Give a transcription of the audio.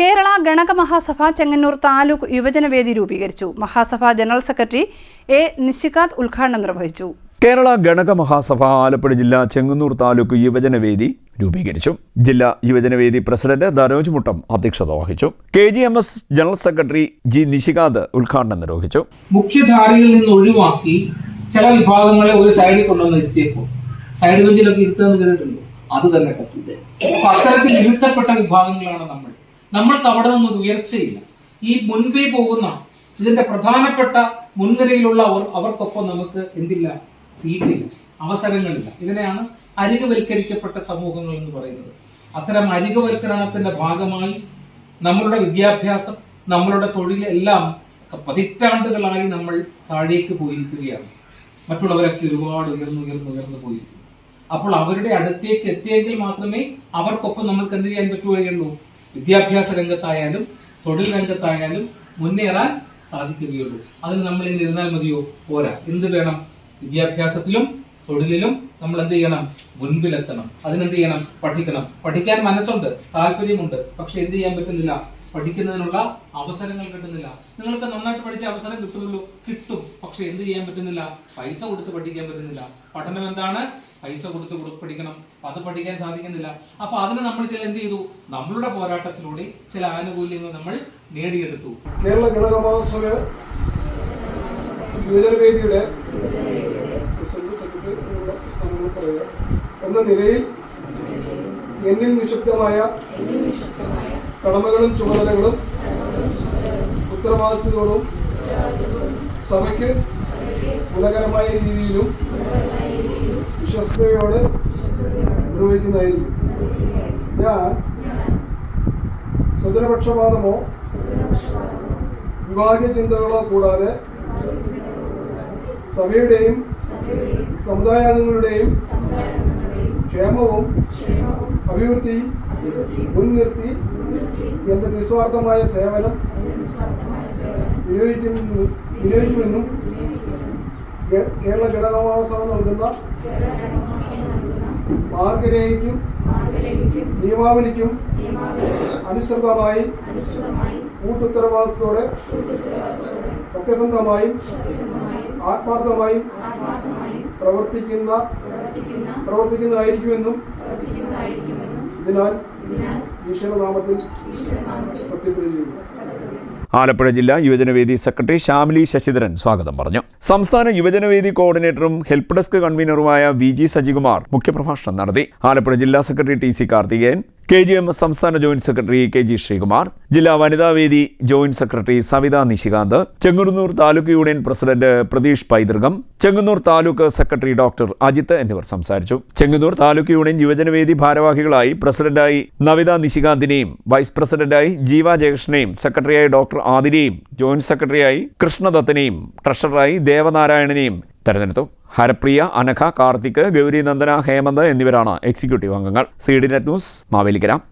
കേരള ഗണക മഹാസഭ ചെങ്ങന്നൂർ താലൂക്ക് യുവജനവേദി രൂപീകരിച്ചു. Mahasabha general secretary A Nishikanth ഉദ്ഘാടനം നിർവഹിച്ചു. കേരള ഗണക മഹാസഭ ആലപ്പുഴ ജില്ലാ ചെങ്ങന്നൂർ താലൂക്ക് യുവജനവേദി രൂപീകരിച്ചു. ജില്ലാ യുവജനവേദി പ്രസിഡന്റ് ധനോജ് മുട്ടം അധ്യക്ഷത വഹിച്ചു. K G M S general secretary G Nishikanth ഉദ്ഘാടനം നിർവഹിച്ചു. മുഖ്യധാരയിൽ നിന്ന് ഒഴിവാക്കി ചില വിഭാഗങ്ങളെ ഒരു സൈഡിൽ കൊണ്ടുവന്ന് സൈഡ് ബെഞ്ചിലൊക്കെ അത് തന്നെ അത്തരത്തിൽ ഇരുത്തപ്പെട്ട വിഭാഗങ്ങളാണ് നമ്മൾ. നമ്മൾക്ക് അവിടെ നിന്നൊരു ഉയർച്ചയില്ല. ഈ മുൻപേ പോകുന്ന ഇതിന്റെ പ്രധാനപ്പെട്ട മുൻനിരയിലുള്ള അവർ അവർക്കൊപ്പം നമുക്ക് എന്തില്ല? സീറ്റില്ല. അവസരങ്ങളില്ല. ഇതിനെയാണ് അരികവൽക്കരിക്കപ്പെട്ട സമൂഹങ്ങൾ എന്ന് പറയുന്നത്. അത്തരം അരികവൽക്കരണത്തിന്റെ ഭാഗമായി നമ്മളുടെ വിദ്യാഭ്യാസം നമ്മളുടെ തൊഴിൽ എല്ലാം പതിറ്റാണ്ടുകളായി നമ്മൾ താഴേക്ക് പോയിരിക്കുകയാണ്. മറ്റുള്ളവരൊക്കെ ഒരുപാട് ഉയർന്നു ഉയർന്നു ഉയർന്നു പോയിരിക്കുന്നു. അപ്പോൾ അവരുടെ അടുത്തേക്ക് എത്തിയെങ്കിൽ മാത്രമേ അവർക്കൊപ്പം നമുക്ക് എന്ത് ചെയ്യാൻ പറ്റുകയുള്ളൂ? വിദ്യാഭ്യാസ രംഗത്തായാലും തൊഴിൽ രംഗത്തായാലും മുന്നേറാൻ സാധിക്കുകയുള്ളൂ. അതിന് നമ്മൾ ഇങ്ങനെ ഇരുന്നാൽ മതിയോ? പോരാ. എന്ത് വേണം? വിദ്യാഭ്യാസത്തിലും തൊഴിലിലും നമ്മൾ എന്ത് ചെയ്യണം? മുൻപിലെത്തണം. അതിനെന്ത് ചെയ്യണം? പഠിക്കണം. പഠിക്കാൻ മനസ്സുണ്ട് താല്പര്യമുണ്ട്. പക്ഷെ എന്ത് ചെയ്യാൻ പറ്റുന്നില്ല? പഠിക്കുന്നതിനുള്ള അവസരങ്ങൾ കിട്ടുന്നില്ല. നിങ്ങൾക്ക് നന്നായിട്ട് പഠിച്ച അവസരം കിട്ടുമല്ലോ കിട്ടും. പക്ഷെ എന്ത് ചെയ്യാൻ പറ്റുന്നില്ല? പൈസ കൊടുത്ത് പഠിക്കാൻ പറ്റുന്നില്ല. പഠനം എന്താണ്? പൈസ കൊടുത്ത് കൊടു- പഠിക്കണം. അത് പഠിക്കാൻ സാധിക്കുന്നില്ല. അപ്പൊ അതിന് നമ്മൾ ചില എന്ത് ചെയ്തു? നമ്മളുടെ പോരാട്ടത്തിലൂടെ ചില ആനുകൂല്യങ്ങൾ നമ്മൾ നേടിയെടുത്തു. കേരള ഗണകമഹോത്സവ യുവജനവേദിയുടെ എന്ന നിലയിൽ എന്നിൽ നിക്ഷിപ്തമായ കടമകളും ചുമതലകളും ഉത്തരവാദിത്വത്തോടും സഭയ്ക്ക് ഗുണകരമായ രീതിയിലും വിശ്വസ്തയോടെ നിർവഹിക്കുന്നതായിരിക്കും. ഞാൻ സ്വജനപക്ഷപാതമോ വിഭാഗീയ ചിന്തകളോ കൂടാതെ സഭയുടെയും സമുദായാംഗങ്ങളുടെയും ക്ഷേമവും അഭിവൃദ്ധിയും മുൻനിർത്തി എന്റെ നിസ്വാർത്ഥമായ സേവനം വിനിയോഗിക്കുമെന്നും കേരള ഘടകമഹോത്സവം നൽകുന്ന മാർഗരേഖയ്ക്കും നിയമാവലിക്കും അനുസൃതമായി കൂട്ടുത്തരവാദിത്തത്തോടെ സത്യസന്ധമായും ആത്മാർത്ഥമായും പ്രവർത്തിക്കുന്ന പ്രവർത്തിക്കുന്നതായിരിക്കുമെന്നും ഇതിനാൽ ഈശ്വരനാമത്തിൽ സത്യപ്രതി ചെയ്യുന്നു ആലപ്പുഴ ജില്ലാ യുവജനവേദി സെക്രട്ടറി ശ്യാമിലി ശശിധരൻ സ്വാഗതം പറഞ്ഞു. സംസ്ഥാന യുവജനവേദി കോർഡിനേറ്ററും ഹെൽപ്പ് ഡെസ്ക് കൺവീനറുമായ വി ജി സജികുമാർ മുഖ്യപ്രഭാഷണം നടത്തി. ആലപ്പുഴ ജില്ലാ secretary T C Karthikeyan K G M S സംസ്ഥാന joint secretary K G Sreekumar ജില്ലാ Vanithavedi joint secretary Savitha Nishikanth Chengannur taluk union president Pratheesh Paithrukam Chengannur taluk secretary doctor Ajith എന്നിവർ സംസാരിച്ചു. Chengannur taluk union യുവജനവേദി ഭാരവാഹികളായി പ്രസിഡന്റായി Navitha നിശികാന്തിനെയും vice പ്രസിഡന്റായി ജീവ ജയകൃഷ്ണനെയും സെക്രട്ടറിയായി doctor ആദിനെയും joint സെക്രട്ടറിയായി കൃഷ്ണദത്തനെയും ട്രഷററായി ദേവനാരായണനെയും തെരഞ്ഞെടുത്തു. ഹരപ്രിയ അനഘ കാർത്തിക് ഗൗരി നന്ദന ഹേമന്ത് എന്നിവരാണ് എക്സിക്യൂട്ടീവ് അംഗങ്ങൾ. C D net news Mavelikkara.